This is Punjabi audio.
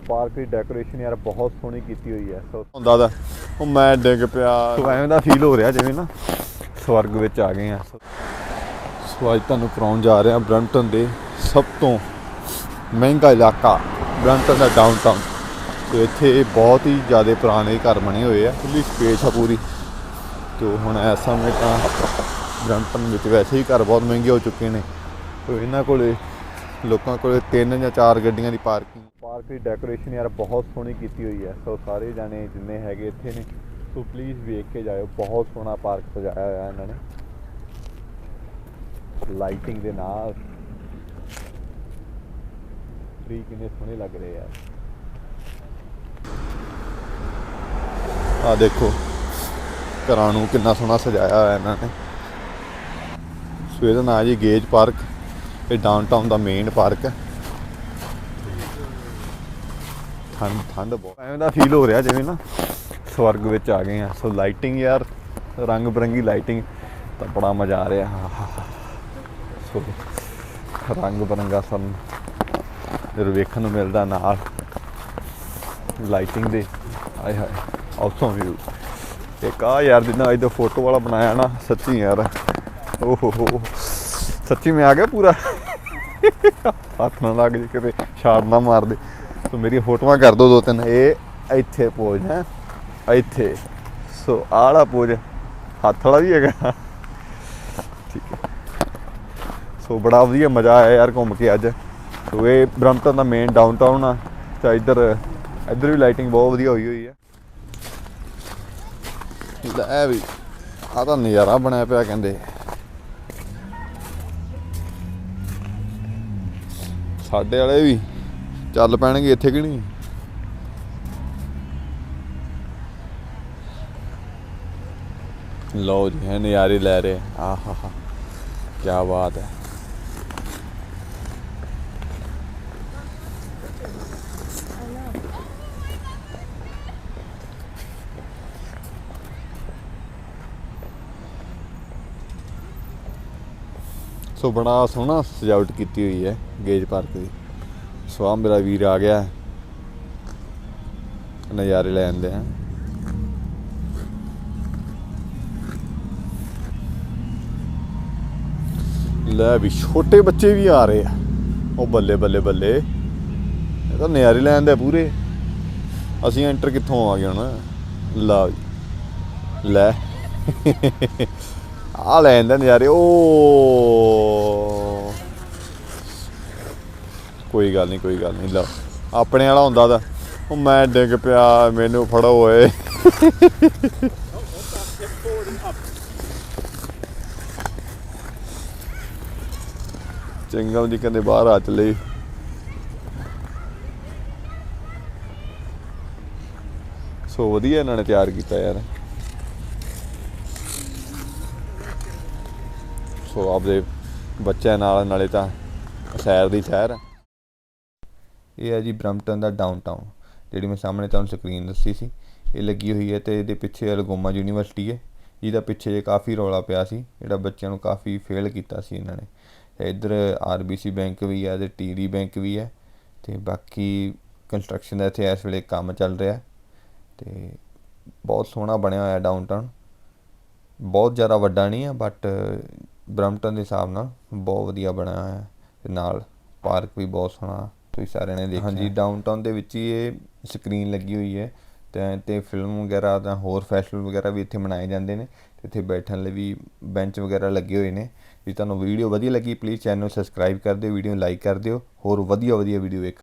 ਪਾਰਕ ਦੀ ਡੈਕੋਰੇਸ਼ਨ ਯਾਰ ਬਹੁਤ ਸੋਹਣੀ ਕੀਤੀ ਹੋਈ ਹੈ ਸੋ ਹੁੰਦਾ ਦਾ ਉਹ ਮੈਂ ਡਿੱਗ ਪਿਆ। ਸੋ ਐਵੇਂ ਦਾ ਫੀਲ ਹੋ ਰਿਹਾ ਜਿਵੇਂ ਨਾ ਸਵਰਗ ਵਿੱਚ ਆ ਗਏ ਆ। ਸੋ ਅੱਜ ਤੁਹਾਨੂੰ ਕਰਾਉਣ ਜਾ ਰਹੇ ਬ੍ਰੈਂਟਨ ਦੇ ਸਭ ਤੋਂ ਮਹਿੰਗਾ ਇਲਾਕਾ ਬ੍ਰੈਂਟਨ ਦਾ ਡਾਊਨਟਾਊਨ ਤੇ ਇੱਥੇ ਬਹੁਤ ਹੀ ਜ਼ਿਆਦਾ ਪੁਰਾਣੇ ਘਰ ਬਣੇ ਹੋਏ ਆ ਖੁੱਲੀ ਸਪੇਸ ਆ ਪੂਰੀ। ਤੇ ਹੁਣ ਇਸ ਸਮੇਂ ਤਾਂ ਬ੍ਰੈਂਟਨ ਵਿੱਚ ਵੈਸੇ ਹੀ ਘਰ ਬਹੁਤ ਮਹਿੰਗੇ ਹੋ ਚੁੱਕੇ ਨੇ। ਤੇ ਇਹਨਾਂ ਕੋਲੇ ਲੋਕਾਂ ਕੋਲੇ ਤਿੰਨ ਜਾਂ ਚਾਰ ਗੱਡੀਆਂ ਦੀ ਪਾਰਕਿੰਗ ਪਾਰਕ ਦੀ ਡੈਕੋਰੇਸ਼ਨ ਯਾਰ ਬਹੁਤ ਸੋਹਣੀ ਕੀਤੀ ਹੋਈ ਹੈ। ਸੋ ਸਾਰੇ ਜਾਣੇ ਜਿੰਨੇ ਹੈਗੇ ਇੱਥੇ ਨੇ, ਸੋ ਪਲੀਜ਼ ਵੇਖ ਕੇ ਜਾਇਓ। ਬਹੁਤ ਸੋਹਣਾ ਪਾਰਕ ਸਜਾਇਆ ਹੋਇਆ ਇਹਨਾਂ ਨੇ। ਲਾਈਟਿੰਗ ਦੇ ਨਾਲ। ਟ੍ਰੀ ਕਿੰਨੇ ਸੋਹਣੇ ਲੱਗ ਰਹੇ ਆ। ਆ ਦੇਖੋ। ਘਰਾਂ ਨੂੰ ਕਿੰਨਾ ਸੋਹਣਾ ਸਜਾਇਆ ਹੋਇਆ ਇਹਨਾਂ ਨੇ। ਸੋ ਇਹਦਾ ਨਾਂ ਜੀ ਗੇਜ ਪਾਰਕ। ਇਹ ਡਾਊਨਟਾਊਨ ਦਾ ਮੇਨ ਪਾਰਕ ਹੈ। ਠੰਡ ਠੰਡ ਬਹੁਤ। ਐਵੇਂ ਦਾ ਫੀਲ ਹੋ ਰਿਹਾ ਜਿਵੇਂ ਨਾ ਸਵਰਗ ਵਿੱਚ ਆ ਗਏ ਆ ਸੋ ਲਾਈਟਿੰਗ ਯਾਰ, ਰੰਗ ਬਰੰਗੀ ਲਾਈਟਿੰਗ ਤਾਂ ਬੜਾ ਮਜ਼ਾ ਆ ਰਿਹਾ। ਸੋ ਰੰਗ ਬਰੰਗਾ ਸਨ ਜਦੋਂ ਵੇਖਣ ਨੂੰ ਮਿਲਦਾ ਨਾਲ ਲਾਈਟਿੰਗ ਦੇ। ਆਏ ਹਾਏ ਆਸਮ ਵਿਊ ਇੱਕ ਆ ਯਾਰ ਜਿੰਨਾ ਇਹਦਾ ਫੋਟੋ ਵਾਲਾ ਬਣਾਇਆ ਨਾ, ਸੱਚੀ ਯਾਰ। ਓਹ ਹੋ, ਸੱਚੀ ਮੈਂ ਆ ਗਿਆ ਪੂਰਾ। ਹੱਥ ਨਾ ਲੱਗ ਜੇ ਕਿਤੇ, ਛਾੜ ਨਾ ਮਾਰ ਦੇ। ਸੋ ਮੇਰੀਆਂ ਫੋਟੋਆਂ ਕਰ ਦੋ ਦੋ ਤਿੰਨ। ਇਹ ਇੱਥੇ ਪੋਜ ਹੈ। ਇੱਥੇ। ਸੋ ਆਹ ਪੋਜ ਹੱਥ ਵਾਲਾ ਵੀ ਹੈਗਾ। ਠੀਕ ਹੈ। ਸੋ ਬੜਾ ਵਧੀਆ ਮਜ਼ਾ ਆਇਆ ਯਾਰ ਘੁੰਮ ਕੇ ਅੱਜ। ਸੋ ਇਹ ਬ੍ਰਮਟਨ ਦਾ ਮੇਨ ਡਾਊਨਟਾਊਨ ਆ। ਤਾਂ ਇੱਧਰ ਇੱਧਰ ਵੀ ਲਾਈਟਿੰਗ ਬਹੁਤ ਵਧੀਆ ਹੋਈ ਹੋਈ ਹੈ। ਲੈ ਵੀ। ਆ ਤਾਂ ਨਜ਼ਾਰਾ ਬਣਿਆ ਪਿਆ ਕਹਿੰਦੇ। ਸਾਡੇ ਵਾਲੇ ਵੀ। ਚੱਲ ਪੈਣਗੇ ਇੱਥੇ ਕਿ ਨਹੀਂ? ਲਓ ਜੀ ਹੈ ਨਜ਼ਾਰੇ ਲੈ ਰਹੇ। ਆਹਾ ਹਾ ਕੀ ਬਾਤ ਹੈ। ਸੋ ਬੜਾ ਸੋਹਣਾ ਸਜਾਵਟ ਕੀਤੀ ਹੋਈ ਹੈ ਗੇਜ ਪਾਰਕ ਦੀ। ਸੋ ਆਹ ਮੇਰਾ ਵੀਰ ਆ ਗਿਆ। ਨਜ਼ਾਰੇ ਲੈ ਆਂਦੇ ਆ। ਲੈ ਵੀ ਛੋਟੇ ਬੱਚੇ ਵੀ ਆ ਰਹੇ ਆ। ਉਹ ਬੱਲੇ ਬੱਲੇ ਬੱਲੇ। ਇਹ ਤਾਂ ਨਜ਼ਾਰੇ ਲੈ ਆਂਦੇ ਪੂਰੇ। ਅਸੀਂ ਐਂਟਰ ਕਿੱਥੋਂ ਆ ਗਏ ਹੁਣ? ਲਾ ਵੀ। ਲੈ। ਆ ਲੈ ਆਂਦੇ ਨਜ਼ਾਰੇ। ਉਹ ਕੋਈ ਗੱਲ ਨਹੀਂ, ਕੋਈ ਗੱਲ ਨਹੀਂ। ਲਓ, ਆਪਣੇ ਵਾਲਾ ਹੁੰਦਾ ਦਾ ਉਹ ਮੈਂ ਡਿੱਗ ਪਿਆ, ਮੈਨੂੰ ਫੜੋ ਓਏ। ਚੰਗਮ ਜੀ ਕਹਿੰਦੇ ਬਾਹਰ ਆ, ਚਲੇ। ਸੋ ਵਧੀਆ ਇਹਨਾਂ ਨੇ ਤਿਆਰ ਕੀਤਾ ਯਾਰ। ਸੋ ਆਪਦੇ ਬੱਚਿਆਂ ਨਾਲ, ਨਾਲੇ ਤਾਂ ਸੈਰ ਦੀ ਸੈਰ। ਹੈ ਇਹ ਹੈ ਜੀ ਬ੍ਰਮਟਨ ਦਾ ਡਾਊਨਟਾਊਨ, ਜਿਹੜੀ ਮੈਂ ਸਾਹਮਣੇ ਤੁਹਾਨੂੰ ਸਕਰੀਨ ਦੱਸੀ ਸੀ। ਇਹ ਲੱਗੀ ਹੋਈ ਹੈ ਤੇ ਇਹਦੇ ਪਿੱਛੇ ਅਲਗੋਮਾ ਯੂਨੀਵਰਸਿਟੀ ਹੈ, ਜਿਹਦਾ ਪਿੱਛੇ ਜੇ ਕਾਫੀ ਰੌਲਾ ਪਿਆ ਸੀ, ਜਿਹੜਾ ਬੱਚਿਆਂ ਨੂੰ ਕਾਫੀ ਫੇਲ ਕੀਤਾ ਸੀ ਇਹਨਾਂ ਨੇ। ਤੇ ਇੱਧਰ ਆਰਬੀਸੀ ਬੈਂਕ ਵੀ ਹੈ ਤੇ ਟੀਡੀ ਬੈਂਕ ਵੀ ਹੈ, ਤੇ ਬਾਕੀ ਕੰਸਟਰਕਸ਼ਨ ਦਾ ਇੱਥੇ ਇਸ ਵੇਲੇ ਕੰਮ ਚੱਲ ਰਿਹਾ। ਤੇ ਬਹੁਤ ਸੋਹਣਾ ਬਣਿਆ ਹੋਇਆ ਡਾਊਨਟਾਊਨ। ਬਹੁਤ ਜ਼ਿਆਦਾ ਵੱਡਾ ਨਹੀਂ ਹੈ, ਬਟ ਬ੍ਰਮਟਨ ਦੇ ਹਿਸਾਬ ਨਾਲ ਬਹੁਤ ਵਧੀਆ ਬਣਿਆ ਹੋਇਆ ਹੈ, ਤੇ ਨਾਲ ਪਾਰਕ ਵੀ ਬਹੁਤ ਸੋਹਣਾ ਤੁਸੀਂ ਸਾਰਿਆਂ ਨੇ ਦੇਖਿਆ। ਹਾਂਜੀ ਡਾਊਨਟਾਊਨ ਦੇ ਵਿੱਚ ਹੀ ਇਹ ਸਕਰੀਨ ਲੱਗੀ ਹੋਈ ਹੈ। ਤੇ ਤੇ ਫਿਲਮ ਵਗੈਰਾ ਦਾ ਹੋਰ ਫੈਸਟੀਵਲ ਵਗੈਰਾ ਵੀ ਇੱਥੇ ਮਨਾਏ ਜਾਂਦੇ ਨੇ। ਤੇ ਇੱਥੇ ਬੈਠਣ ਲਈ ਵੀ ਬੈਂਚ ਵਗੈਰਾ ਲੱਗੇ ਹੋਏ ਨੇ। ਜੇ ਤੁਹਾਨੂੰ ਵੀਡੀਓ ਵਧੀਆ ਲੱਗੀ ਪਲੀਜ਼ ਚੈਨਲ ਨੂੰ ਸਬਸਕ੍ਰਾਈਬ ਕਰ ਦਿਓ ਵੀਡੀਓ ਨੂੰ ਲਾਈਕ ਕਰ ਦਿਓ। ਹੋਰ ਵਧੀਆ ਵਧੀਆ ਵੀਡੀਓ ਵੇਖ